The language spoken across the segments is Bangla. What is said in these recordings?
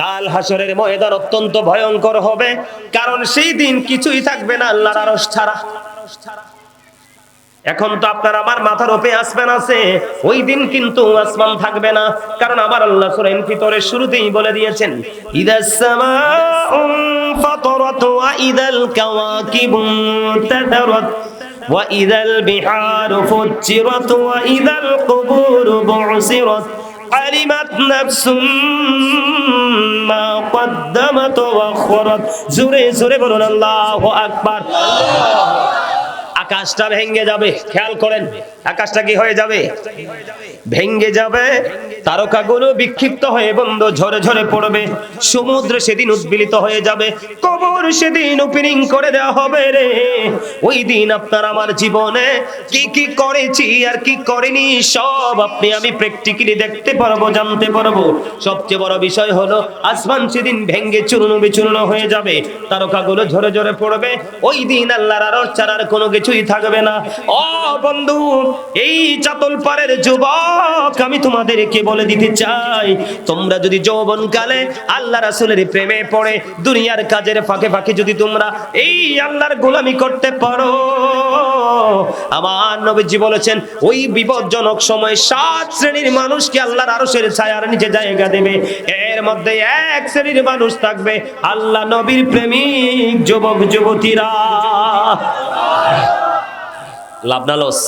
কাল হাসরের ময়দান অত্যন্ত ভয়ঙ্কর হবে, কারণ সেই দিন কিছুই থাকবে না আল্লাহর আরশ ছাড়া। এখন তো আপনার আমার মাথার ওপে আসবেন আছে ওই দিন কিন্তু আসমান থাকবে না, কারণ আমার আল্লাহ সুরেন ভিতরে শুরুতেই বলে দিয়েছেন ইদাস সামা ফাতারাত ওয়া ইদাল কাওয়াকিব তাদারাত ওয়া ইদাল বিহারু ফুজ্জিরাত ওয়া ইদাল কুবুরু বুসিরাত আলিমাত নাফসুম মা কদ্দামাত ওয়া আখরাত জোরে জোরে বলুন আল্লাহু আকবার। আকাশটা ভেঙ্গে যাবে, খেয়াল করেন, আকাশটা কি হয়ে যাবে? ভেঙ্গে যাবে, তারকাগুলো বিক্ষিপ্ত হয়ে বন্ধ ঝরে ঝরে পড়বে, সমুদ্র সেদিন উদ্বিলিত হয়ে যাবে, কবর সেদিন ওপেনিং করে দেওয়া হবে রে। ওই দিন আপনার আমার জীবনে কি কি করেছি আর কি করেনি, সব আপনি আমি প্র্যাকটিক্যালি দেখতে পারব, জানতে পারব। সবচেয়ে বড় বিষয় হলো, আসমান সেদিন ভেঙ্গে চূর্ণ বিচূর্ণ হয়ে যাবে, তারকাগুলো ঝরে ঝরে পড়বে। ওই দিন আল্লাহর আরশ ছাড়ার কোনো কিছুই থাকবে না। ও বন্ধু, এই চাতল পাড়ের যুবক, আমি তোমাদেরকে বলে দিতে চাই, তোমরা যদি যৌবন কালে আল্লাহ রাসূলের প্রেমে পড়ে, দুনিয়ার কাজের ফাঁকে ফাঁকে যদি তোমরা এই আল্লাহর গোলামি করতে পারো। আমার নবীজি বলেছেন, ওই বিপজ্জনক সময় সাত শ্রেণির মানুষকে আল্লাহর আরশের ছায়ার নিচে জায়গা দেবে। এর মধ্যে এক শ্রেণির মানুষ থাকবে, আল্লাহ নবীর প্রেমিক, যুবক, যুবতীরা। লাভ না লস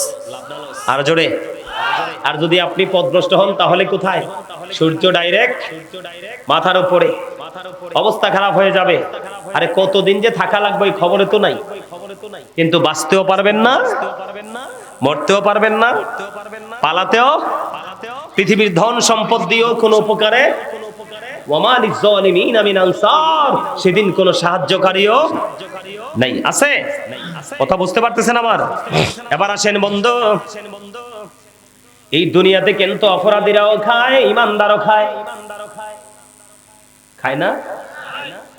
আর জোরে। আর যদি আপনি পদভ্রষ্ট হন, তাহলে কোথায়? সূর্য ডাইরেক্ট মাথার উপরে। অবস্থা খারাপ হয়ে যাবে। আরে কতদিন যে থাকা লাগবে, ওই খবরে তো নাই। কিন্তু বাঁচতেও পারবেন না, মরতেও পারবেন না, পালাতেও পৃথিবীর ধন সম্পদ দিয়েও কোনো উপকারে। সেদিন কোন সাহায্যকারীও নাই। আছে? কথা বুঝতে পারতেছেন আমার? এবার আসেন বন্ধু। এই দুনিয়াতে কিন্তু অপরাধীরাও খায়, ইমানদারও খায়। খায় না?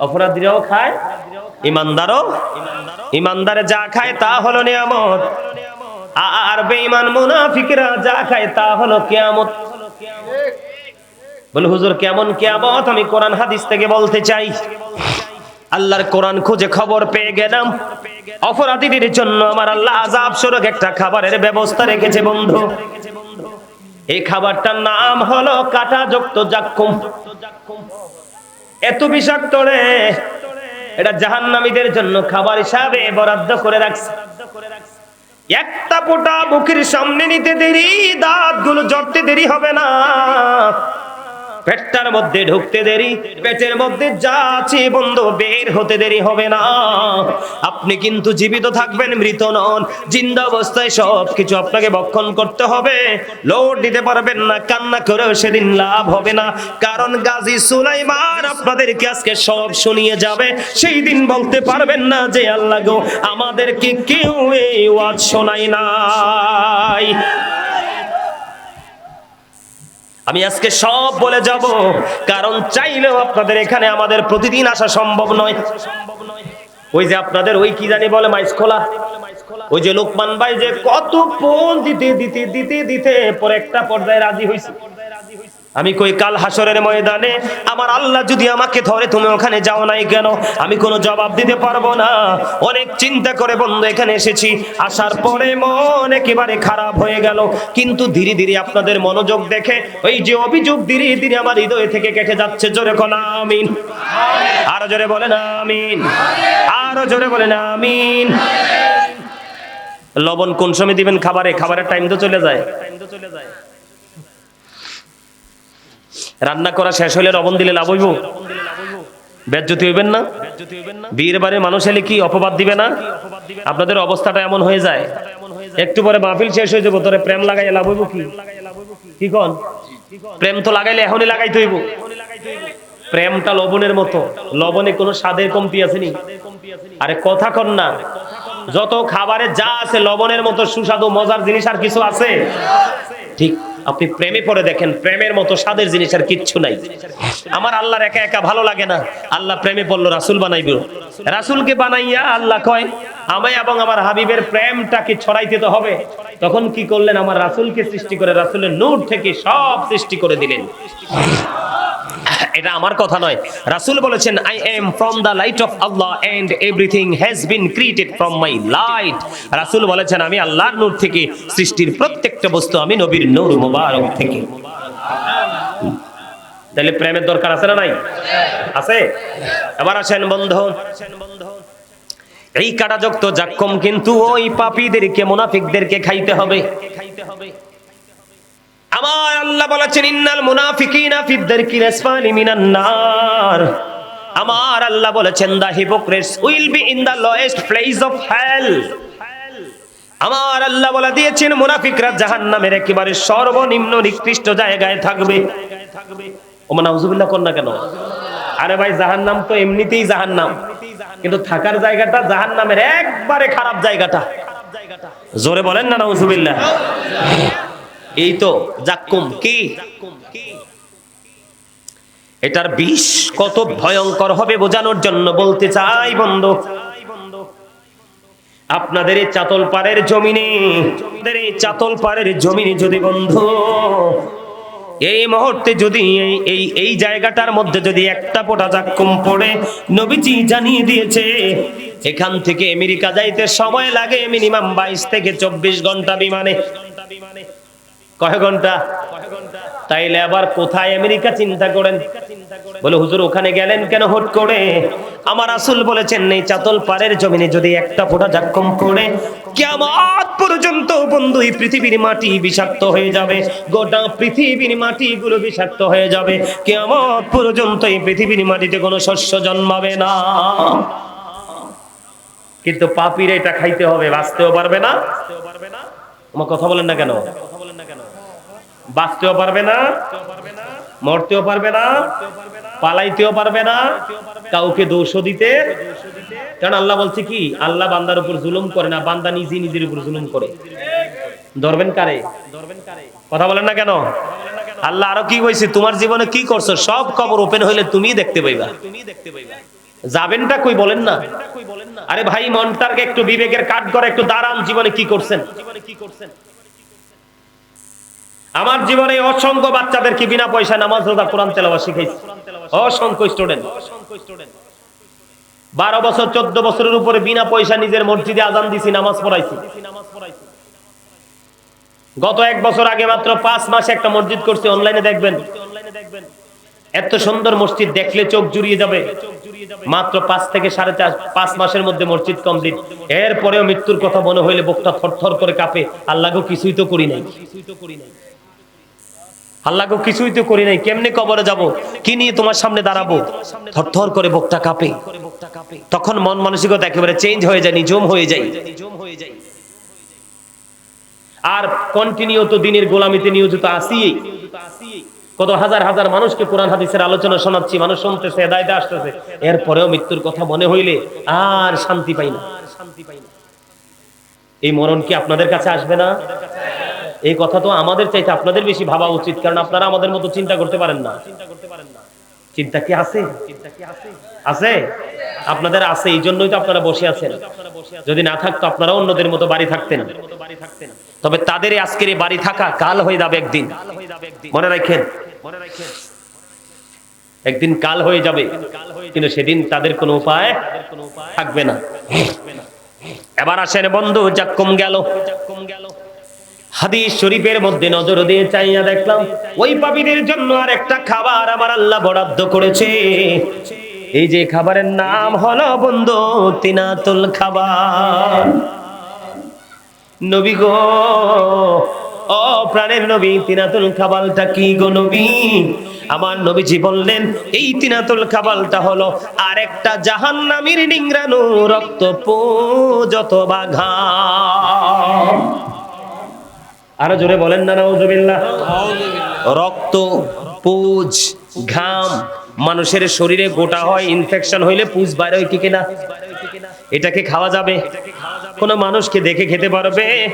অপরাধীরাও খায়, ইমানদারও। ইমানদারে যা খায় তা হলো নিয়ামত। আর বেঈমান মুনাফিকরা যা খায় তা হলো কিয়ামত। বলে, হুজুর, কেমন কেয়ামত? আমি কোরআন হাদিস থেকে বলতে চাই। আল্লাহর কোরআন খুঁজে খবর পেয়ে গেলাম। অপরাধীদের জন্য আমার আল্লাহ আজাব স্বরূপ একটা খাবারের ব্যবস্থা রেখেছে বন্ধু। এই খাবারটার নাম হলো কাটা যুক্ত জাক্কুম। এত বিষাক্ত রে, এটা জাহান্নামীদের জন্য খাবার হিসাবে বরাদ্দ করে রাখছে। একটা পোটা মুখের সামনে নিতে দেরি, দাঁতগুলো জড়তে দেরি হবে না। পেটটার মধ্যে ঢুকতে দেরি, পেটের মধ্যে যা আছে বন্ধ, বের হতে দেরি হবে না। আপনি কিন্তু জীবিত থাকবেন, মৃত নন। জিন্দা অবস্থায় সব কিছু আপনাকে বক্ষণ করতে হবে। লোড দিতে পারবেন না, কান্না করেও সেদিন লাভ হবে না। কারণ গাজী সুলাইমান আপনাদেরকে আজকে সব শুনিয়ে যাবে। সেই দিন বলতে পারবেন না যে, আল্লাহ গো, আমাদেরকে কেউ এই ওয়াজ শোনাই নাই। আমি আজকে সব বলে যাব। কারণ চাইলেও আপনাদের এখানে আমাদের প্রতিদিন আসা সম্ভব নয়। ওই যে আপনাদের ওই কি জানি বলে মাইস খোলা ওই যে লোকমান ভাই যে কত ফোন দিতে দিতে দিতে দিতে পরে একটা পর্যায়ে রাজি হয়েছে আমি কই, কাল হাসরের ময়দানে আমার আল্লাহ যদি আমাকে ধরে, তুমি ওখানে যাও নাই কেন? আমি কোনো জবাব দিতে পারব না। অনেক চিন্তা করে বন্ধু, এখানে এসেছি। আসার পরে মন একেবারে খারাপ হয়ে গেল। কিন্তু ধীরে ধীরে আপনাদের মনোযোগ দেখে, ওই যে অভিযোগ ধীরে ধীরে আমার হৃদয় থেকে কেটে যাচ্ছে। জোরে কোন আমিন। আরও জোরে বলেন আমিন। আরও জোরে বলেন আমিন। লবণ কোন সময় দিবেন? খাবারে। খাবারের টাইম তো চলে যায় টাইম তো চলে যায়। রান্না করা শেষ হলে লবণ দিলে লাভ হইব? বেজ্জতি হইবেন না? বিয়ের বাড়ির মানুষ এলে কি অপবাদ দিবে না? আপনাদের অবস্থাটা এমন হয়ে যায়। একটু পরে মাহফিল শেষ হয়ে যাব, তোরে প্রেম লাগাই লাভ হইব কি? কি কন? প্রেম তো লাগাইলে এখনই লাগাইতে হইব। প্রেমটা লবণের মতো। লবণে কোনো স্বাদের কমতি আছে নি? আরে কথা কন না। যত খাবারে যা আছে লবণের মতো সুস্বাদু, মজার জিনিস আর কিছু আছে? ঠিক। আপনি প্রেমে পড়ে দেখেন, প্রেমের মতো স্বাদের জিনিস আর কিচ্ছু নাই। আমার আল্লাহর একা একা ভালো লাগে না। আল্লাহ প্রেমে পড়ল, রাসুল বানাইব। রাসুলকে বানাইয়া আল্লাহ কয়, আমায় এবং আমার হাবিবের প্রেমটাকে ছড়াইতে তো হবে। তখন কি করলেন? আমার রাসুলকে সৃষ্টি করে রাসুলের নূর থেকে সব সৃষ্টি করে দিলেন। এটা আমার কথা নয়। রাসূল বলেছেন I am from the light of Allah and everything has been created from my light রাসূল বলেছেন, আমি আল্লাহর নূর থেকে সৃষ্টির প্রত্যেকটা বস্তু আমি নবীর নূর মুবারক থেকে। তাহলে প্রেমের দরকার আছে না নাই? আছে? এবার আসেন বন্ধু। এই কাটাযুক্ত জাক্কম কিন্তু ওই পাপীদেরকে, মুনাফিকদেরকে খাইতে হবে। আমার আল্লাহ বলেছেন, ইন্নাল মুনাফিকিনা ফিদ্দারকিল আসফালি মিনান নার। আমার আল্লাহ বলেছেন the hypocrites will be in the lowest place of hell. আমার আল্লাহ বলে দিয়েছেন, মুনাফিকরা জাহান্নামের একেবারে সর্বনিম্ন নিকৃষ্ট জায়গায় থাকবে। ও মানে নাউজুবিল্লাহ কর না কেন? আরে ভাই, জাহান্নাম তো এমনিতেই জাহান্নাম। কিন্তু থাকার জায়গাটা জাহান্নামের একবারে খারাপ জায়গাটা। জোরে বলেন না, নাউজুবিল্লাহ। এই তো জাক্কুম কি? এটার বিষ কত ভয়ঙ্কর হবে বোঝানোর জন্য বলতে চাই বন্ধু। আপনাদের এই চাতল পাড়ের জমিনে চাতল পাড়ের জমিনে যদি বন্ধু, এই মুহূর্তে যদি এই এই জায়গাটার মধ্যে যদি একটা পোটা জাক্কুম পড়ে, নবীজি জানিয়ে দিয়েছে, এখান থেকে আমেরিকা যাইতে সময় লাগে, মিনিমাম বাইশ থেকে চব্বিশ ঘণ্টা বিমানে। কয় ঘণ্টা? তাইলে আবার কোথায় আমেরিকা চিন্তা করেন? বলে, হুজুর, ওখানে গেলেন কেন হট করে? আমার আসল বলেছেন, এই চাতল পাড়ের জমিনে যদি একটা ফোঁটা জাক্কম পড়ে কেমন পর্যন্ত বন্ধু, এই পৃথিবীর মাটি বিষাক্ত হয়ে যাবে, গোটা পৃথিবীর মাটিগুলো বিষাক্ত হয়ে যাবে। কেমন পর্যন্ত এই পৃথিবীর মাটিতে কোনো শস্য জন্মাবে না। কিন্তু পাপির এটা খাইতে হবে, বাঁচতেও পারবে না। আমার কথা বলেন না কেন? বাঁচতেও পারবে না, মরতেও পারবে না, পালাইতেও পারবে না, কাউকে দোষ দিতে। কারণ আল্লাহ বলছে কি, আল্লাহ বান্দার উপর জুলুম করে না, বান্দা নিজে নিজের উপর জুলুম করে। ধরবেন কারে? কথা বলেন না কেন? আল্লাহ আরও কি কইছে, তোমার জীবনে কি করছ? সব খবর ওপেন হইলে তুমি দেখতে পাইবা। যাবেনটা কই বলেন না? আরে ভাই, মনটাকে একটু বিবেকের কাঠ করে একটু দাঁড়ান জীবনে কি করছেন জীবনে কি করছেন? আমার জীবনে অসংখ্য বাচ্চাদেরকে বিনা পয়সা নামাজ রোজা কোরআন তেলাওয়া শিখাইছি? অসংখ্য স্টুডেন্ট বারো বছর, চোদ্দ বছরের উপরে বিনা পয়সা নিজের মসজিদে আজান দিছি, নামাজ পড়াইছি। গত এক বছর আগে মাত্র পাঁচ মাসে একটা মসজিদ করছি অনলাইনে দেখবেন। এত সুন্দর মসজিদ দেখলে চোখ জুড়িয়ে যাবে। মাত্র পাঁচ থেকে সাড়ে চার, পাঁচ মাসের মধ্যে মসজিদ কমপ্লিট এরপরেও মৃত্যুর কথা মনে হইলে বুকটা থরথর করে কাঁপে। আল্লাহকে কিছুই তো করি নাই কিছুই তো করি নাই। আল্লাহকে কিছুই তো করি নাই, কেমনে কবরে যাব? কি নিয়ে তোমার সামনে দাঁড়াবো? থরথর করে বুকটা কাঁপে। তখন মন মানসিকতা একেবারে চেঞ্জ হয়ে যায় নিজম হয়ে যায়। আর কন্টিনিউ তো দিনের গোলামিতে নিয়োজিত আসি কত হাজার হাজার মানুষকে কোরআন হাদিসের আলোচনা শোনাচ্ছি, মানুষ শুনতেছে, হেদায়তে আসতেছে। এরপরেও মৃত্যুর কথা মনে হইলে আর শান্তি পাই না শান্তি পাই না। এই মরণ কি আপনাদের কাছে আসবে না? এই কথা তো আমাদের চাইতে আপনাদের বেশি ভাবা উচিত, কারণ আপনারা আমাদের মতো চিন্তা করতে পারেন না। চিন্তা কি আছে? আছে? আপনাদের আছে, এই জন্যই তো আপনারা বসে আছেন। যদি না থাকতো আপনারা অন্যদের মতো বাড়ি থাকতেন। তবে তাদের আজকের এই বাড়ি থাকা কাল হয়ে যাবে একদিন। মনে রাখেন মনে রাখেন একদিন কাল হয়ে যাবে, কিন্তু সেদিন তাদের কোনো উপায় থাকবে না। এবার আসেন বন্ধু, যাক কম গেল যাক্কুম গেল। হাদিস শরীফের মধ্যে নজর দিয়ে চাইয়া দেখলাম, ওই পাপীদের জন্য আর একটা খাবার আমার আল্লাহ বরাদ্দ করেছে। এই যে খাবারের নাম হলো বন্ধু তিনাতুল খাবার। নবী গো, ও প্রাণের নবী, তিনাতুল খাবালটা কি গো নবী? আমার নবীজি বললেন, এই তিনাতুল খাবালটা হলো আরেকটা জাহান্নামীর নিংরানো রক্ত পো যত বাঘা আরও জোরে বলেন না নাউজুবিল্লাহ। রক্ত পুজ ঘাম মানুষের শরীরে গোটা হয় ইনফেকশন হইলে পুজ বাইরে হয় কি কিনা? এটাকে খাওয়া যাবে। কোনো মানুষকে দেখে খেতে পারবে।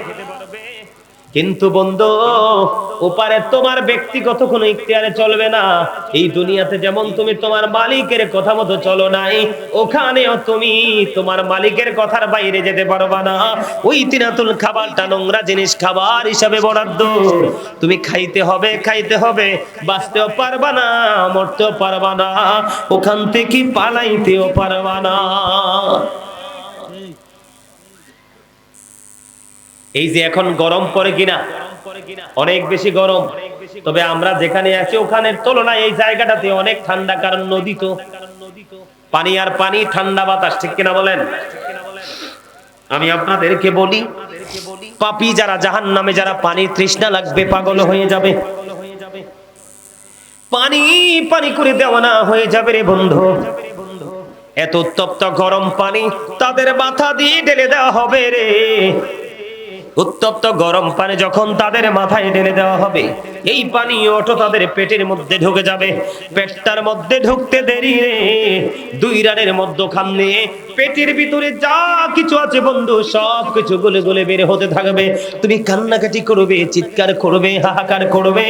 কিন্তু বন্ধু, ওপারে তোমার ব্যক্তিগত কোনো ইখতিয়ারে চলবে না। এই দুনিয়াতে যেমন তুমি তোমার মালিকের কথা মতো চলো নাই, ওখানেও তুমি তোমার মালিকের কথার বাইরে যেতে পারবা না। ওই তিনাতুল খাবারটা নোংরা জিনিস খাবার হিসাবে বরাদ্দ। তুমি খাইতে হবে খাইতে হবে, বাঁচতেও পারবা না, মরতেও পারবা না, ওখান থেকে পালাইতেও পারবা না। এই যে এখন গরম পড়ে কিনা? অনেক বেশি গরম। তবে আমরা যেখানে আছি, ওখানের তুলনায় এই জায়গাটাতে অনেক ঠান্ডা, কারণ নদী তো। পানি আর পানি, ঠান্ডা বাতাস, ঠিক কিনা বলেন? আমি আপনাদেরকে বলি, পাপি যারা জাহান নামে যারা পানি তৃষ্ণা লাগবে, পাগল হয়ে যাবে। পানি পানি করে দেওয়া না হয়ে যাবে রে বন্ধু। এত উত্তপ্ত গরম পানি তাদের মাথা দিয়ে ঢেলে দেওয়া হবে রে। উত্তপ্ত গরম পানি যখন তাদের মাথায় ঢেলে দেওয়া হবে, এই পানি অটো তাদের পেটের মধ্যে ঢুকে যাবে। পেটটার মধ্যে ঢুকতে দেরি রে। দুই রানের মধ্যখান নিয়ে পেটের ভিতরে যা কিছু আছে বন্ধু, সব কিছু গলে গলে বের হতে থাকবে। তুমি কান্নাকাটি করবে, চিৎকার করবে, হাহাকার করবে।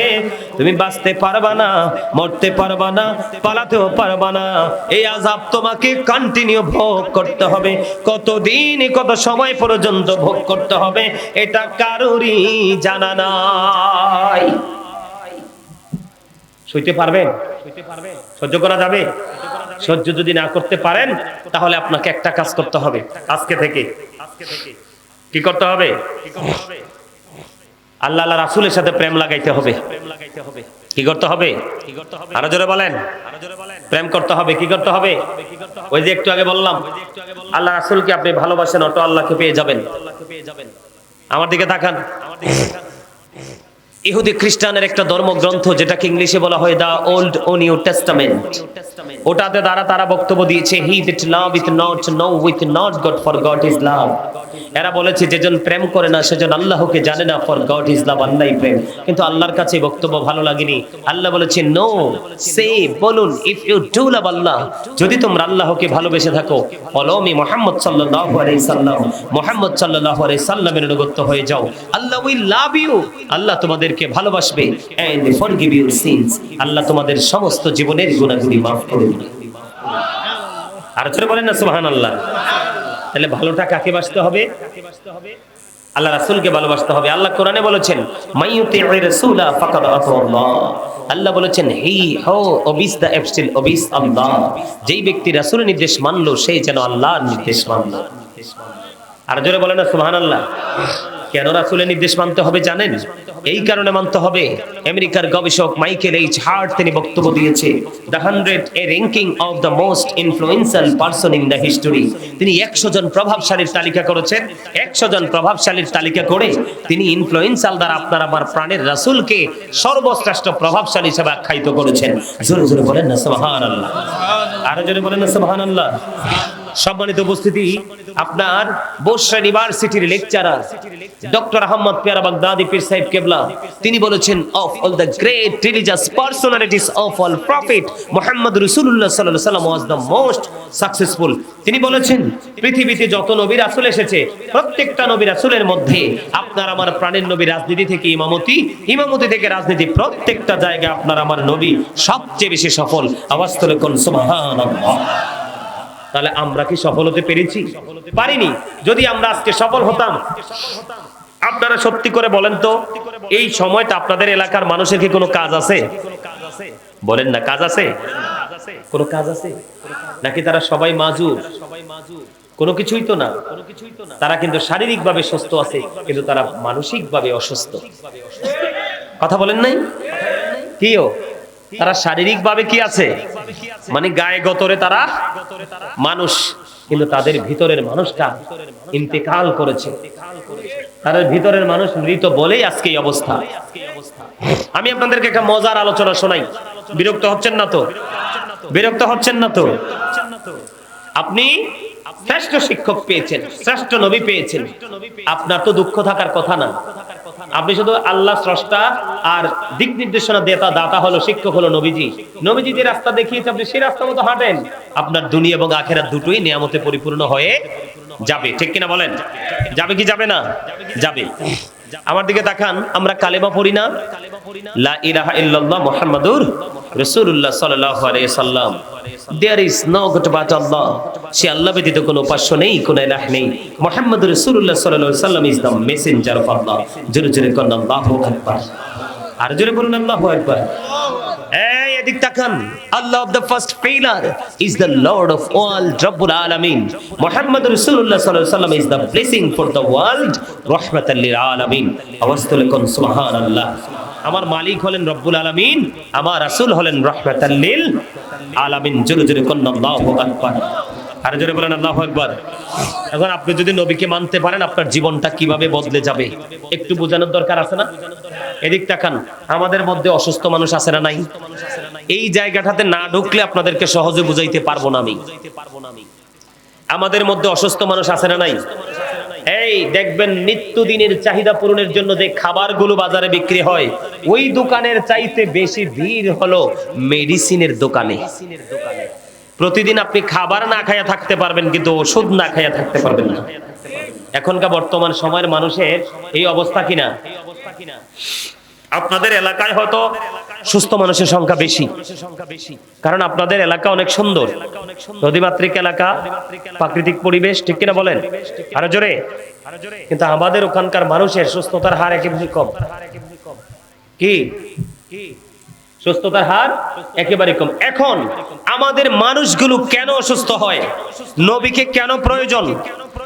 তুমি বাঁচতে পারবা না, মরতে পারবা না, পালাতেও পারবা না। এই আজাব তোমাকে কন্টিনিউ ভোগ করতে হবে। কতদিন, কত সময় পর্যন্ত ভোগ করতে হবে? এটা কারোরই জানা নাই। সইতে পারবেন? সহ্য করা যাবে? সহ্য যদি না করতে পারেন, তাহলে আপনাকে একটা কাজ করতে হবে। আজকে থেকে। কি করতে হবে? আল্লাহ আল্লাহ রাসুলের সাথে প্রেম লাগাইতে হবে। কি করতে হবে? আরও জোরে বলেন। প্রেম করতে হবে। কি করতে হবে? ওই যে একটু আগে বললাম, আল্লাহ রাসুলকে আপনি ভালোবাসেন, অটো আল্লাহকে পেয়ে যাবেন। আমার দিকে তাকান। ইহুদি খ্রিস্টানের একটা ধর্মগ্রন্থ যেটাকে ইংলিশে বলা হয় দা ওল্ড ও নিউ টেস্টামেন্ট। ওটাতে দ্বারা তারা বক্তব্য দিয়েছে he that love with not know with not God for God is love এরা বলেছে, যেজন প্রেম করে না, সেজন আল্লাহকে জানে না ফর গড ইজ লাভ আল্লাহই প্রেম। কিন্তু আল্লাহর কাছে বক্তব্য ভালো লাগেনি। আল্লাহ বলেছে নো সে বলুন if you do love Allah, যদি তোমরা আল্লাহকে ভালোবেসে থাকো ফলো মি মোহাম্মদ সাল্লাল্লাহু আলাইহি সাল্লাম, মোহাম্মদ সাল্লাল্লাহু আলাইহি সাল্লামের অনুগত হয়ে যাও। আল্লাহ উইল লাভ ইউ আল্লাহ তোমাদেরকে ভালোবাসবে এন্ড ফরগিভ ইউর সিনস আল্লাহ তোমাদের সমস্ত জীবনের গুনাহগুলি মাফ করে দিবে আর জোরে বলেন না, সুবহানাল্লাহ। তাহলে ভালোটা কাকে বাসতে হবে? আল্লাহ রাসূলকে ভালোবাসতে হবে। আল্লাহ কোরআনে বলেছেন মাইয়ুতির রাসূলা ফাকাদ আতাল্লাহ আল্লাহ। বলেছেন, হি, হো ওবিস দা এফসিল ওবিস আল্লাহ। যেই ব্যক্তি রাসূলের নির্দেশ মানলো সেই যেন আল্লাহর নির্দেশ মানলো। আর জোরে বলেন না, সুবহানাল্লাহ। কেন রাসুলের নির্দেশ মানতে হবে জানেন? এই কারণে মানতে হবে। আমেরিকার গবেষক মাইকেল এইচ হার্ট তিনি বক্তব্য দিয়েছে the hundred a ranking of the most influential person in the history. তিনি একশো জন প্রভাবশালীর তালিকা করেছেন, একশো জন প্রভাবশালীর তালিকা করে তিনি ইনফ্লুয়েন্সাল দ্বারা আপনার আমার প্রাণের রাসুলকে সর্বশ্রেষ্ঠ প্রভাবশালী হিসেবে আখ্যায়িত করেছেন। জোরে জোরে বলেন না, সুবহানাল্লাহ। আরও জোরে বলেন না, সুবহানাল্লাহ। সম্মানিত উপস্থিতি, আপনার বসরা ইউনিভার্সিটির লেকচারার ডক্টর আহমদ পেয়ারা বাগদাদি, পীর সাহেব কেবলা। তিনি বলেছেন of all the great religious personalities of all prophet Muhammad রাসূলুল্লাহ সাল্লাল্লাহু আলাইহি ওয়াজ দ্য মোস্ট সাকসেসফুল তিনি বলেছেন, পৃথিবীতে যত নবী রাসূল এসেছে, প্রত্যেকটা নবী রাসূলের মধ্যে আপনার আমার প্রাণের নবী রাজনীতি থেকে ইমামতি ইমামতি থেকে রাজনীতি, প্রত্যেকটা জায়গায় আপনার আমার নবী সবচেয়ে বেশি সফল। আওয়াজ তুলে কোন সুবহানাল্লাহ। তাহলে আমরা কি সফল হতে পেরেছি? পারিনি। যদি আমরা আজকে সফল হতাম, আপনারা সত্যি করে বলেন তো, এই সময়টা আপনাদের এলাকার মানুষের কি কোনো কাজ আছে? বলেন না, কাজ আছে? কোনো কাজ আছে? নাকি তারা সবাই মাজুর? কোনো কিছুই তো না। তারা কিন্তু শারীরিক ভাবে সুস্থ আছে, কিন্তু তারা মানসিক ভাবে অসুস্থ। কথা বলেন নাই? কিও তারা শারীরিক ভাবে কি আছে? মানে গায়ে গতরে তারা মানুষ, কিন্তু তাদের ভিতরের মানুষটা ইন্তেকাল করেছে। তাদের ভিতরের মানুষ মৃত বলেই আজকে এই অবস্থা। আমি আপনাদেরকে একটা মজার আলোচনা শোনাই। বিরক্ত হচ্ছেন না তো? বিরক্ত হচ্ছেন না তো? আপনি শ্রেষ্ঠ শিক্ষক পেয়েছেন, শ্রেষ্ঠ নবী পেয়েছেন। আপনার তো দুঃখ থাকার কথা না। আপনি শুধু আল্লাহ স্রষ্টা আর দিক নির্দেশনা দেতা, দাতা হলো শিক্ষক হলো নবীজি। নবীজি যে রাস্তা দেখিয়েছে, আপনি সেই রাস্তা মতো হাঁটেন। আপনার দুনিয়া এবং আখেরা দুটোই নিয়ামতে পরিপূর্ণ হয়ে যাবে। ঠিক কিনা বলেন? যাবে কি যাবে না? যাবে। আমার দিকে তাকান আমরা কালেমা পড়ি না। লা ইলাহা ইল্লাল্লাহ মুহাম্মাদুর রাসূলুল্লাহ সাল্লাল্লাহু আলাইহি সাল্লাম there is no God but Allah সে আল্লাহ ব্যতীত কোনো উপাস্য নেই কোনো ইলাহ নেই। মুহাম্মাদুর রাসূলুল্লাহ সাল্লাল্লাহু আলাইহি সাল্লাম is the messenger of Allah জোরে জোরে কোন আল্লাহু আকবার। আর জোরে বলুন আল্লাহু আকবার। এই আমার মালিক হলেন রব্বুল আলমিন আমার রাসূল হলেন রাহমাতাল আলমিন আলামিন। জোরে জোরে আর জোরে বলেন, আল্লাহু আকবার। এখন আপনি যদি নবীকে মানতে পারেন, আপনার জীবনটা কীভাবে বদলে যাবে? একটু বোঝানোর দরকার আছে না? এদিক তাকান, আমাদের মধ্যে অসুস্থ মানুষ আছে না নাই? এই জায়গাটাতে না ঢুকলে আপনাদেরকে সহজে বুঝাইতে পারব না আমি। আমাদের মধ্যে অসুস্থ মানুষ আছে না নাই? এই দেখবেন, নিত্যদিনের চাহিদা পূরণের জন্য যে খাবারগুলো বাজারে বিক্রি হয়, ওই দোকানের চাইতে বেশি ভিড় হলো মেডিসিনের দোকানে। প্রতিদিন আপনি খাবার না খাইয়া থাকতে পারবেন, কিন্তু ওষুধ না খাইয়া থাকতে পারবেন না। এখনকার বর্তমান সময়ের মানুষের এই অবস্থা কিনা? আপনাদের এলাকায় হয়তো সুস্থ মানুষের সংখ্যা বেশি। কারণ আপনাদের এলাকা অনেক সুন্দর। নদীমাতৃক এলাকা, প্রাকৃতিক পরিবেশ, ঠিক কিনা বলেন? আরও জোরে। কিন্তু আমাদের ওখানকার মানুষের সুস্থতার হার একেবারে কম। কি? সুস্থতার হার একেবারে কম। এখন আমাদের মানুষগুলো কেন অসুস্থ হয়? নবীকে কেন প্রয়োজন?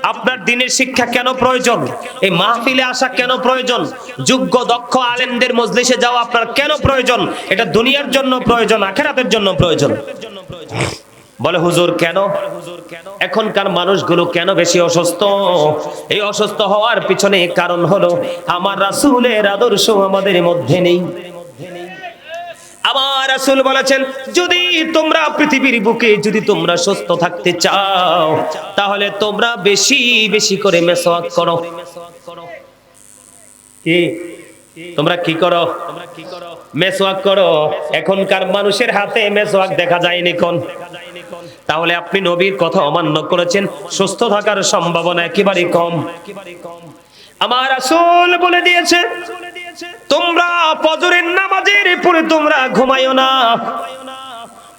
আপনার দিনের শিক্ষা কেন প্রয়োজন? এই মাহফিলে আসা কেন প্রয়োজন? যোগ্য, দক্ষ আলেমদের মজলিসে যাওয়া আপনার কেন প্রয়োজন? এটা দুনিয়ার জন্য প্রয়োজন, আখেরাতের জন্য প্রয়োজন। বলে, হুজুর, কেন? এখনকার মানুষগুলো কেন বেশি অসুস্থ? এই অসুস্থ হওয়ার পিছনে কারণ হলো, আমার রাসূলের আদর্শ আমাদের মধ্যে নেই। আমার রাসূল বলেছেন, যদি তোমরা পৃথিবীর বুকে যদি তোমরা সুস্থ থাকতে চাও, তাহলে তোমরা বেশি বেশি করে মেসওয়াক করো। কি? তোমরা কি করো? মেসওয়াক করো। এখনকার মানুষের হাতে মেসওয়াক দেখা যায়নি কোন? তাহলে আপনি নবীর কথা অমান্য করেছেন, সুস্থ থাকার সম্ভাবনা একেবারে কম। আমার রাসূল বলে দিয়েছে তোমরা ফজরের নামাজের পরে তোমরা ঘুমাইও না।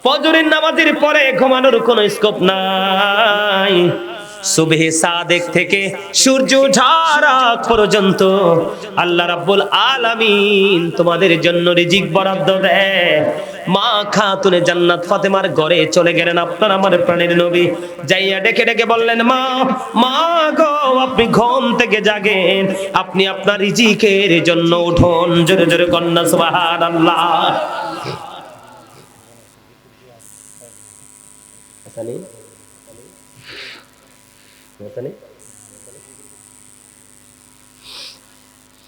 ফজরের নামাজের পরে ঘুমানোর কোনো স্কোপ নাই। সুবহে সাদেক থেকে সূর্য ওঠার পর্যন্ত আল্লাহ রাব্বুল আলামিন তোমাদের জন্য রিজিক বরাদ্দ দেয়। মা খাতুনে জান্নাত ফাতেমার ঘরে চলে গেলেন আপনার আমার প্রাণের নবী। যাইয়া ডেকে ডেকে বললেন, মা মা গো, আপনি ঘুম থেকে জাগেন। আপনি আপনার রিজিকের জন্য উঠুন। জোরে জোরে কন্যা, সুবহানাল্লাহ।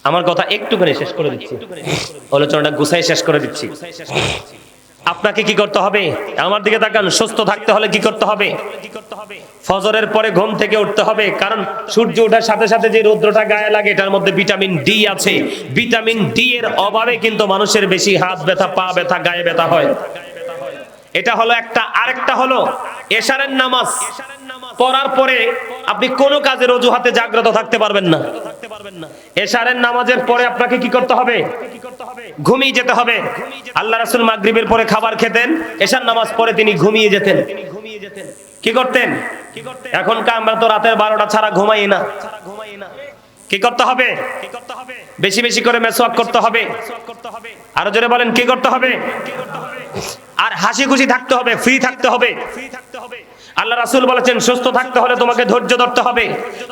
আমার কথা একটুখানি শেষ করে দিচ্ছি। আলোচনাটা গুছাই শেষ করে দিচ্ছি। আপনাকে কি করতে হবে? আমার দিকে তাকান, সুস্থ থাকতে হলে কি করতে হবে? ফজরের পরে ঘুম থেকে উঠতে হবে, কারণ সূর্য ওঠার সাথে সাথে যে রৌদ্রটা গায়ে লাগে, এটার মধ্যে ভিটামিন ডি আছে। ভিটামিন ডি এর অভাবে কিন্তু মানুষের বেশি হাত ব্যথা, পা ব্যথা, গায়ে ব্যথা হয়। এটা হলো একটা, আরেকটা হলো এশারের নামাজ। পড়ার পরে আপনি কোনো কাজের অজুহাতে জাগ্রত থাকতে পারবেন না। এশারের নামাজের পরে আপনাকে কি করতে হবে? ঘুমিয়ে যেতে হবে। আল্লাহ রাসূল মাগরিবের পরে খাবার খেতেন, এশার নামাজ পরে তিনি ঘুমিয়ে যেতেন। কি করতেন? এখনকার আমরা তো রাতের বারোটা ছাড়া ঘুমাই না। কি করতে হবে? বেশি বেশি করে মেসওয়াক করতে হবে। আরও জোরে বলেন, কি করতে হবে? আর হাসি খুশি থাকতে হবে, ফ্রি থাকতে হবে। আল্লাহ রাসুল বলেছেন, সুস্থ থাকতে হলে তোমাকে ধৈর্য ধরতে হবে।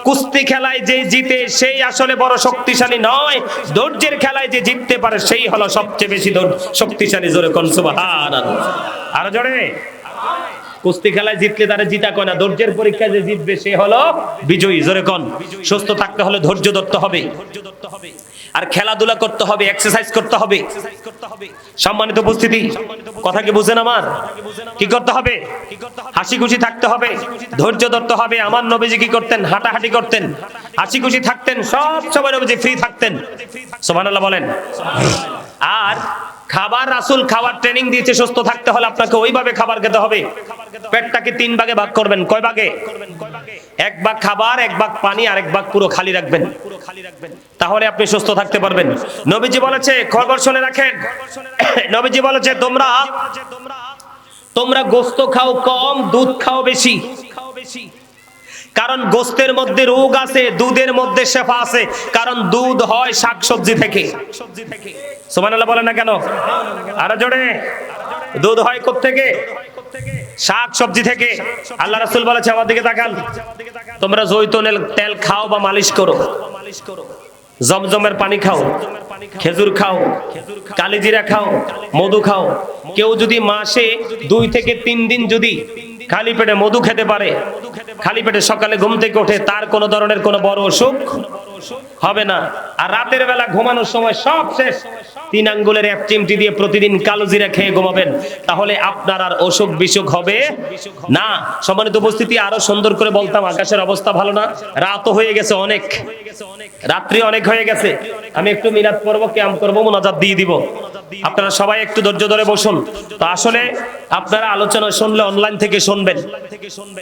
কুস্তি খেলায় যে জিতে, সেই আসলে বড় শক্তিশালী নয়। ধৈর্যের খেলায় যে জিততে পারে, সেই হলো সবচেয়ে বেশি শক্তিশালী জোরে কোন, সুবহানাল্লাহ। আরও জোরে? কুস্তি খেলায় জিতলে তারা জিতা কয় না, ধৈর্যের পরীক্ষায় যে জিতবে, সে হলো বিজয়ী, জোরে কোন। সুস্থ থাকতে হলে ধৈর্য ধরতে হবে ধৈর্য ধরতে হবে। আর খেলাধুলা করতে হবে এক্সারসাইজ করতে হবে। সম্মানিত উপস্থিতি, কথা কি বুঝেন আমার? কি করতে হবে? হাসি খুশি থাকতে হবে, ধৈর্য ধরতে হবে। আমার নবীজি কি করতেন? হাঁটাহাঁটি করতেন। হাসি খুশি থাকতেন, সব সময় নবীজি ফ্রি থাকতেন। সুবহানাল্লাহ বলেন। আর খাবার, রাসুল খাবার ট্রেনিং দিয়েছে, সুস্থ থাকতে হলে আপনাকে ওইভাবে খাবার খেতে হবে। পেটটাকে তিন ভাগে ভাগ করবেন। কয় ভাগে? এক ভাগ খাবার, এক ভাগ পানি, আর এক ভাগ পুরো খালি রাখবেন। তাহলে আপনি সুস্থ থাকতে পারবেন। নবীজি বলেছে, খবর শুনে রাখেন। নবীজি বলেছে, তোমরা তোমরা গোস্ত খাও কম, দুধ খাও বেশি। খাও বেশি কারণ গোস্তের মধ্যে রোগ আছে, দুধের মধ্যে শেফা আছে। কারণ দুধ হয় শাকসবজি থেকে। সুবহানাল্লাহ বলেন না কেন? আরও জোরে। দুধ হয় থেকে শাক সবজি থেকে আল্লাহ রাসূল বলেছে, আমার দিকে তাকান। তোমরা জৈতুনের তেল খাও বা মালিশ করো। জমজমের পানি খাও, খেজুর খাও, কালিজিরা খাও, মধু খাও। কেউ যদি মাসে দুই থেকে তিন দিন যদি খালি পেটে মধু খেতে পারে, খালি পেটে সকালে ঘুম থেকে ওঠে, তার কোনো ধরনের কোনো বড় অসুখ হবে না। আর রাতের বেলা ঘুমানোর সময় সব শেষ। তিন আঙ্গুলের এক চিমটি দিয়ে প্রতিদিন কালো জিরা খেয়ে ঘুমাবেন। তাহলে আপনার আর অসুখ বিসুখ হবে না। সম্মানিত উপস্থিতি, আরও সুন্দর করে বলতাম, আকাশের অবস্থা ভালো না। রাতও হয়ে গেছে অনেক। রাত্রি অনেক হয়ে গেছে। আমি একটু মিনাত পড়ব, ক্যাম করব, মোনাজাত দিয়ে দিব। আপনারা সবাই একটু ধৈর্য ধরে বসুন। তো আসলে আপনারা আলোচনা শুনলে অনলাইন থেকে শুনবেন।